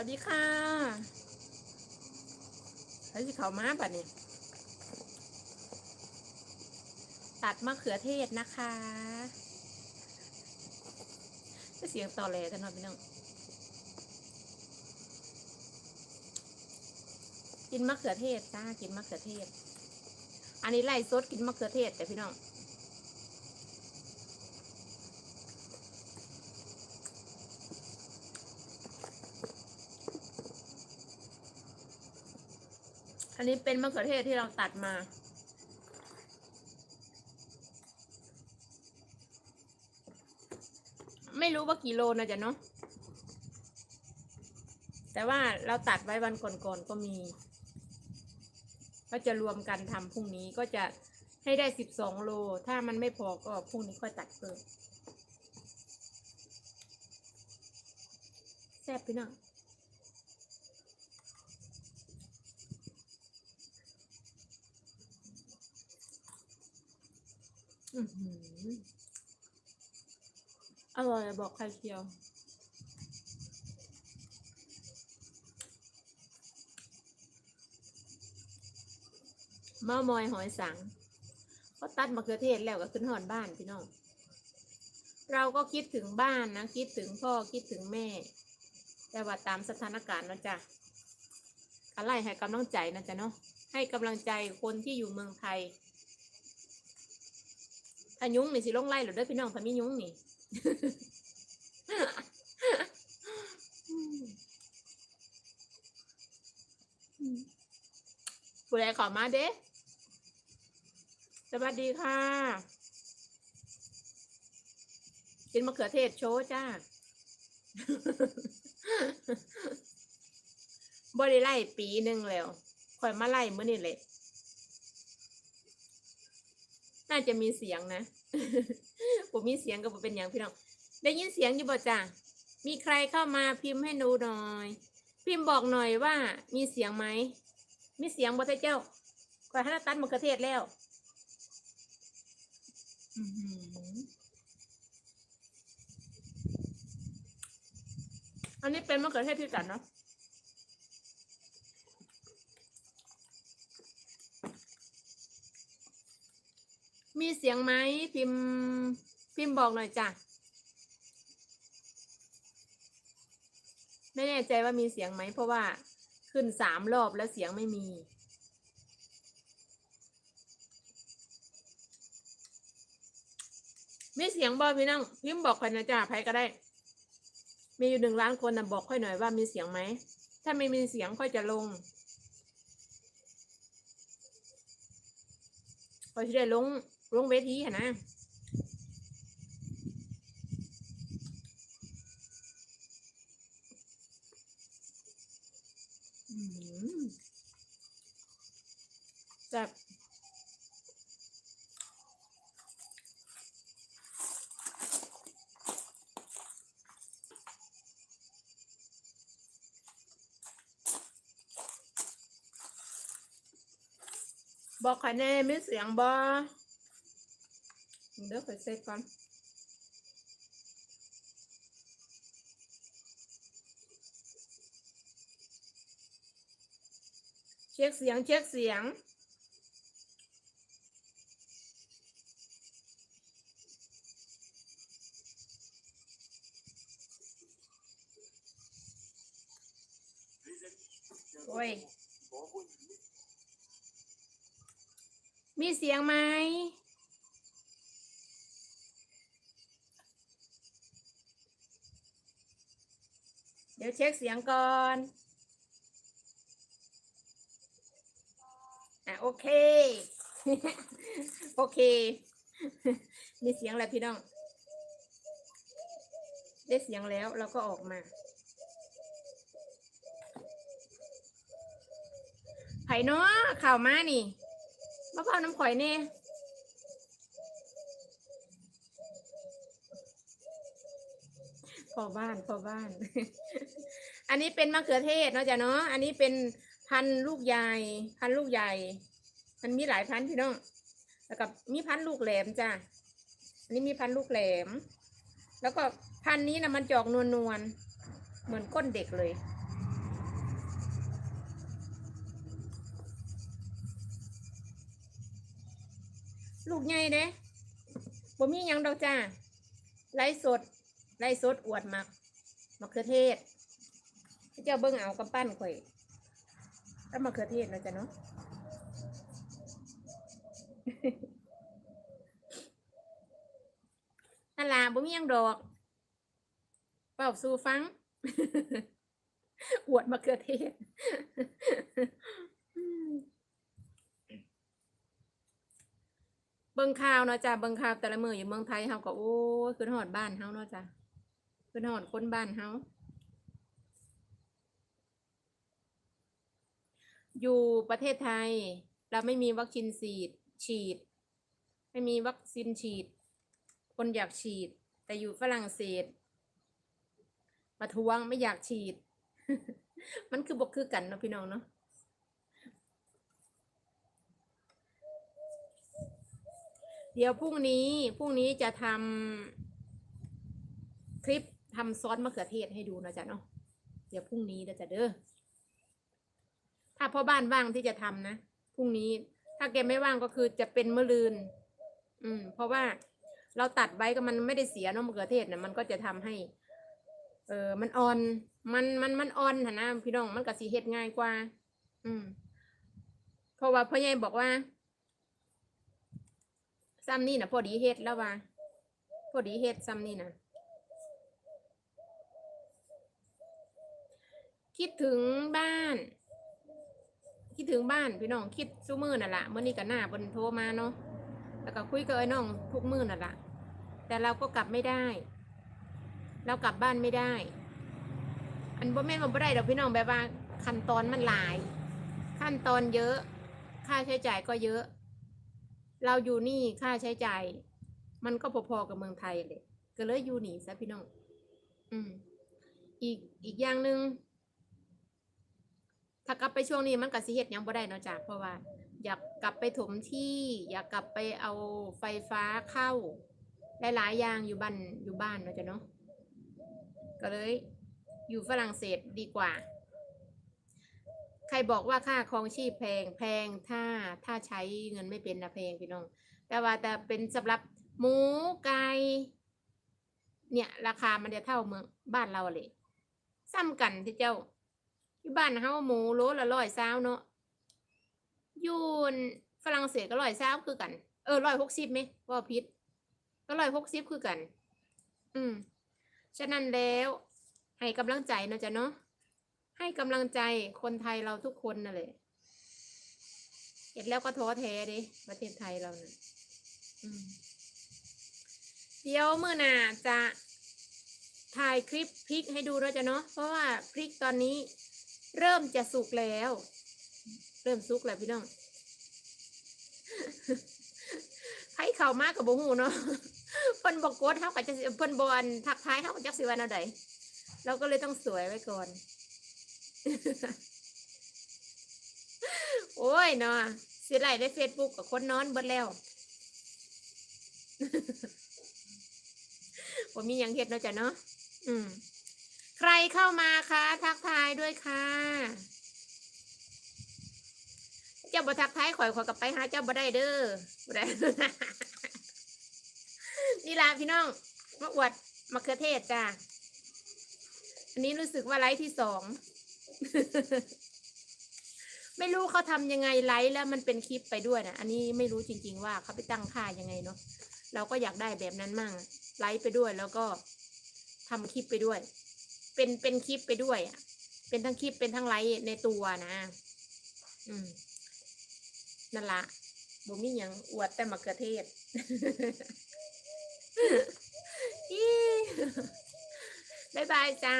วัสดีค่ะใช้สิเขามาบัดนี้ ตัดมะเขือเทศนะคะก็เสียงต่อแหลกันหน่อยพี่น้องกินมะเขือเทศจ้ากินมะเขือเทศ อันนี้ไล่ซดกินมะเขือเทศแต่พี่น้อง อันนี้เป็นมะเขือเทศที่เราตัดมา ไม่รู้ว่ากี่โลนะจ๊ะเนาะแต่ว่าเราตัดไว้วันก่อนๆก็มี ก็จะรวมกันทำพรุ่งนี้ก็จะให้ได้สิบสองโล ถ้ามันไม่พอก็พรุ่งนี้ค่อยตัดเพิ่มแซ่บพี่น้อง อือหืออร่อยบอกใครเชียวมะมอยหอยสังก็ตัดมะเขือเทศแล้วก็ขึ้นหอนบ้านพี่น้อง เราก็คิดถึงบ้านนะ คิดถึงพ่อคิดถึงแม่ แต่ว่าตามสถานการณ์นะจ๊ะอะไรให้กำลังใจนะจ๊ะเนาะให้กำลังใจคนที่อยู่เมืองไทย ถ้ายุ้งนี่สิลงไล่หรือเด้อพี่น้องถ้ามียุ้งนี่ผู้ใดขอมาเด้สวัสดีค่ะ กินมะเขือเทศโชว์จ้าบ่ได้ไล่ปีหนึ่งแล้วคอยมาไล่เมื่อนี่แหละ น่าจะมีเสียงนะผมมีเสียงก็บ่เป็นอย่างพี่น้อง ได้ยินเสียงอยู่บ่จ้ามีใครเข้ามาพิมพ์ให้หนูหน่อย พิมพ์บอกหน่อยว่า มีเสียงไหม มีเสียงบ่ไทเจ้าขอยให้เราตัดมะเขือเทศแล้วอื้อหืออันนี้เป็นมะเขือเทศที่ตัดเนาะ มีเสียงไหมพิมพิมบอกหน่อยจ้ะไม่แน่ใจว่ามีเสียงไหมเพราะว่าขึ้นสามรอบแล้วเสียงไม่มีมีเสียงบอพี่น้องพิมบอกค่อยนะจ้าใครก็ได้ มีอยู่หนึ่งล้านคนนะบอกค่อยหน่อยว่ามีเสียงไหม ถ้าไม่มีเสียงค่อยจะลงค่อยจะได้ลง ลงเวทีหั่นะอืมแซ่บบอกครแน่มีเสียงบอ เดี๋ยวไปเซ็ตก่อนเช็คเสียงเช็คเสียงโอ้ยมีเสียงไหม ดี๋ยวเช็คเสียงก่อนอะโอเค โอเค มีเสียงแล้วพี่น้อง ได้เสียงแล้วเราก็ออกมาไผ่เนาะข่าวมานี่มะพร้าวน้ำข่อยเน่ พอบ้านพอบ้าน อันนี้เป็นมะเขือเทศเนาะจ๊ะเนาะ อันนี้เป็นพันลูกใหญ่ พันลูกใหญ่ มันมีหลายพันพี่น้อง แล้วกับมีพันลูกแหลมจ้ะ อันนี้มีพันลูกแหลม แล้วก็พันนี้นะมันจอกนวลนวลเหมือนก้นเด็กเลย ลูกใหญ่เด้บ่มียังดอกจ้าไลฟ์สด ไล่สดอวดมักมะเขือเทศเจ้าเบิ่งเอากำปั้นข่อยแล้วมะเขือเทศนะจ๊ะเนาะนั่นล่ะบ่มียังดอกเป่าสู่ฟัง อวดมะเขือเทศเบิ่งข่าวเนาะจ้ะเบิ่งข่าวแต่ละมืออยู่เมืองไทยเฮาก็โอ้ยขึ้นฮอดบ้านเฮาเนาะจ้ะ ขึ้นฮอดคนบ้านเฮาอยู่ประเทศไทย เราไม่มีวัคซีนฉีด ฉีด ไม่มีวัคซีนฉีด คนอยากฉีด แต่อยู่ฝรั่งเศสประท้วงไม่อยากฉีด มันคือบกคือกันเนาะพี่น้องเนาะเดี๋ยวพรุ่งนี้พรุ่งนี้จะทำคลิป ทำซอสมะเขือเทศให้ดูนะจ๊ะเนาะเดี๋ยวพรุ่งนี้เดี๋ยวจะเด้อถ้าพ่อบ้านว่างที่จะทำนะพรุ่งนี้ ถ้าแกไม่ว่างก็คือจะเป็นมะรืน อืม เพราะว่าเราตัดไว้ก็มันไม่ได้เสียเนาะมะเขือเทศนะมันก็จะทำให้ เออมันอ่อน มันมันมันอ่อนนะพี่น้องมันก็สีเฮ็ดง่ายกว่า อืม เพราะว่าพ่อใหญ่บอกว่าซ้ำนี่นะพอดีเฮ็ดแล้วว่าพอดีเฮ็ดซ้ำนี่นะ คิดถึงบ้าน คิดถึงบ้านพี่น้องคิดซุมือน่ะละเมื่อนี้ก็หน้าบนโทรมาเนาะแล้วก็คุยกับไอ้น้องทุกมือน่ะละแต่เราก็กลับไม่ได้ เรากลับบ้านไม่ได้ อันบ่แม่นบ่ได้ดอกพี่น้องแบบว่าขั้นตอนมันหลาย ขั้นตอนเยอะ ค่าใช้จ่ายก็เยอะ เราอยู่นี่ค่าใช้จ่ายมันก็พอๆกับเมืองไทยเลย ก็เลยอยู่หนีซะพี่น้อง อืม อีกอีกอย่างหนึ่ง ถ้ากลับไปช่วงนี้มันก็สิเฮ็ดหยังบ่ได้เนาะจ้ะเพราะว่า อยากกลับไปถมที่ อยากกลับไปเอาไฟฟ้าเข้าหลายๆอย่างอยู่บ้านอยู่บ้านเนาะจ้ะเนาะก็เลย อยู่ฝรั่งเศสดีกว่า ใครบอกว่าค่าครองชีพแพงแพงถ้าถ้าใช้เงินไม่เป็นนะแพงพี่น้อง แต่ว่าแต่เป็นสำหรับหมูไก่เนี่ย ราคามันจะเท่าเมืองบ้านเราเลยซ้ำกันที่เจ้า ที่บ้านเฮาหมูโลละร้อยเศร้าเนาะอยูนฝรั่งเศสก็ร้อยเศร้าคือกัน เออร้อยหกสิบไหมว่าพิษก็ร้อยหกสิบคือกัน อืม ฉะนั้นแล้วให้กำลังใจเนาะจ๊ะเนาะให้กำลังใจคนไทยเราทุกคนนั่นแหละเห็นแล้วก็ท้อแท้ดิประเทศไทยเรานะ่ะเดี๋ยวเมื่อหน่าจะถ่ายคลิปพริกให้ดูด้วยจ้ะเนาะเพราะว่าพริกตอนนี้ เริ่มจะสุกแล้ว เริ่มสุกแล้วพี่น้องไผเข้ามากกับโบหูเนาะเพิ่นบอกกดเท่ากับจะสิเพิ่นบอลทักทายเท่ากับจักสิวันเอาใดเราก็เลยต้องสวยไว้ก่อน โอ้ยเนาะสิไลได้เฟซบุ๊กกับคนนอนเบิดแล้วผมมีหยังเฮ็ดเนาะจ้ะเนาะอืม ใครเข้ามาคะ ทักทายด้วยค่ะ เจ้าบ่ทักทายข่อยข่อยกลับไปหาเจ้าบ่ได้เด้อบ่ได้นี่ล่ะพี่น้องมาอวดมะเขือเทศจ้าอันนี้รู้สึกว่าไลฟ์ที่สอง ไม่รู้เขาทำยังไงไลฟ์แล้วมันเป็นคลิปไปด้วยนะอันนี้ไม่รู้จริง ๆ ว่าเขาไปตั้งค่ายังไงเนาะเราก็อยากได้แบบนั้นมั่งไลฟ์ไปด้วยแล้วก็ทำคลิปไปด้วย เป็นเป็นคลิปไปด้วยอะ เป็นทั้งคลิปเป็นทั้งไลฟ์ในตัวนะ อืมนั่นละบ่มีหยังอวดแต่มะเขือเทศอีบ๊ายบายจ้า